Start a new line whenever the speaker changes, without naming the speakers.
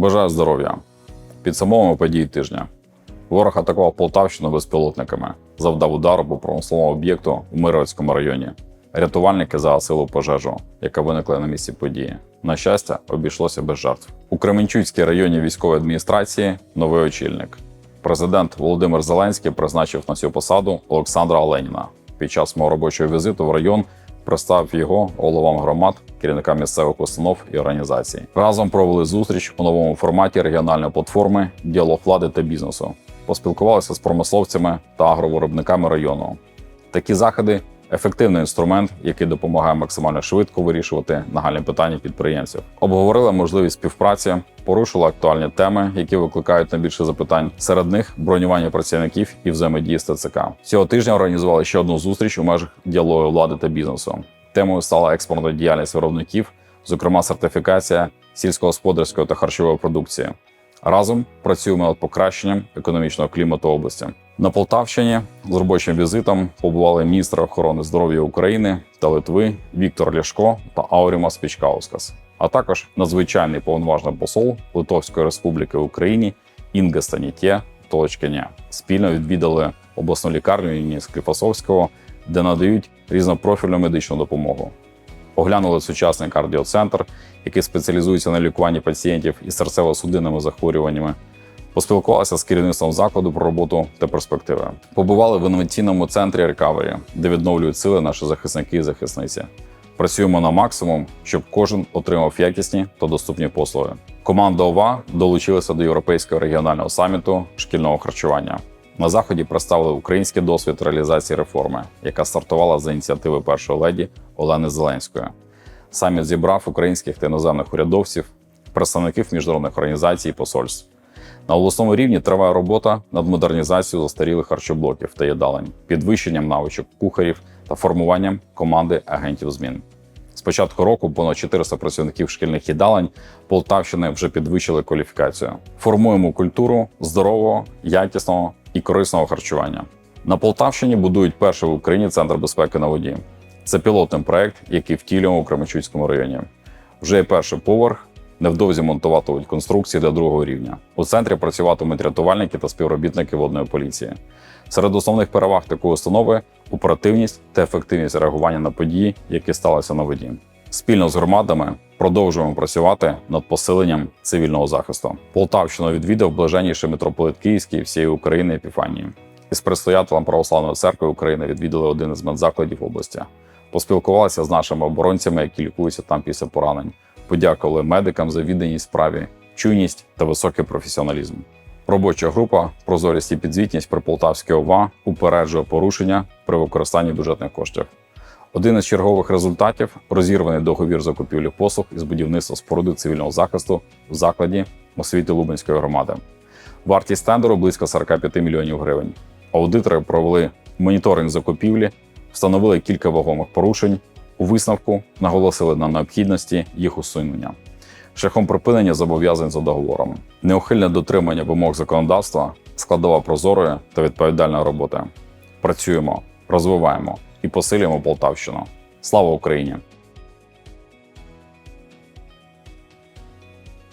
Бажаю здоров'я. Підсумовуємо події тижня. Ворог атакував Полтавщину безпілотниками, завдав удару по промисловому об'єкту в Миргородському районі. Рятувальники загасили пожежу, яка виникла на місці події. На щастя, обійшлося без жертв. У Кременчуцькій районній військової адміністрації новий очільник. Президент Володимир Зеленський призначив на цю посаду Олександра Оленіна. Під час мого робочого візиту в район представив його головам громад, керівникам місцевих установ і організацій. Разом провели зустріч у новому форматі регіональної платформи Діалог влади та бізнесу. Поспілкувалися з промисловцями та агровиробниками району. Такі заходи ефективний інструмент, який допомагає максимально швидко вирішувати нагальні питання підприємців. Обговорили можливість співпраці, порушили актуальні теми, які викликають найбільше запитань. Серед них бронювання працівників і взаємодії з ТЦК. Цього тижня організували ще одну зустріч у межах діалогу влади та бізнесу. Темою стала експортна діяльність виробників, зокрема сертифікація сільськогосподарської та харчової продукції. Разом працюємо над покращенням економічного клімату області. На Полтавщині з робочим візитом побували міністри охорони здоров'я України та Литви Віктор Ляшко та Аурімас Пічкаускас, а також надзвичайний повноважний посол Литовської Республіки в Україні Інга Станітє Толочкеня. Спільно відвідали обласну лікарню імені Скліфасовського, де надають різнопрофільну медичну допомогу. Оглянули сучасний кардіоцентр, який спеціалізується на лікуванні пацієнтів із серцево-судинними захворюваннями. Поспілкувалися з керівництвом закладу про роботу та перспективи. Побували в інноваційному центрі Рекавері, де відновлюють сили наші захисники і захисниці. Працюємо на максимум, щоб кожен отримав якісні та доступні послуги. Команда ОВА долучилася до європейського регіонального саміту шкільного харчування. На заході представили український досвід реалізації реформи, яка стартувала за ініціативи першої леді Олени Зеленської. Саміт зібрав українських та іноземних урядовців, представників міжнародних організацій і посольств. На обласному рівні триває робота над модернізацією застарілих харчоблоків та їдалень, підвищенням навичок кухарів та формуванням команди агентів змін. З початку року понад 400 працівників шкільних їдалень Полтавщини вже підвищили кваліфікацію. Формуємо культуру здорового, якісного і корисного харчування. На Полтавщині будують перший в Україні центр безпеки на воді. Це пілотний проект, який втілюємо у Кременчуцькому районі. Вже є перший поверх. Невдовзі монтуватимуть конструкції для другого рівня. У центрі працюватимуть рятувальники та співробітники водної поліції. Серед основних переваг такої установи оперативність та ефективність реагування на події, які сталися на воді. Спільно з громадами продовжуємо працювати над посиленням цивільного захисту. Полтавщину відвідав блаженніший митрополит Київський всієї України Епіфанії. Із предстоятелем Православної церкви України відвідали один із медзакладів області. Поспілкувалися з нашими оборонцями, які лікуються там після поранень. Подякували медикам за відданість справі, чуйність та високий професіоналізм. Робоча група Прозорість і підзвітність при Полтавській ОВА упереджує порушення при використанні бюджетних коштів. Один із чергових результатів розірваний договір закупівлі послуг із будівництва споруди цивільного захисту в закладі освіти Лубенської громади. Вартість тендеру близько 45 мільйонів гривень. Аудитори провели моніторинг закупівлі, встановили кілька вагомих порушень. У висновку наголосили на необхідності їх усунення шляхом припинення зобов'язань за договором, неухильне дотримання вимог законодавства, складова прозорої та відповідальної роботи. Працюємо, розвиваємо і посилюємо Полтавщину. Слава Україні!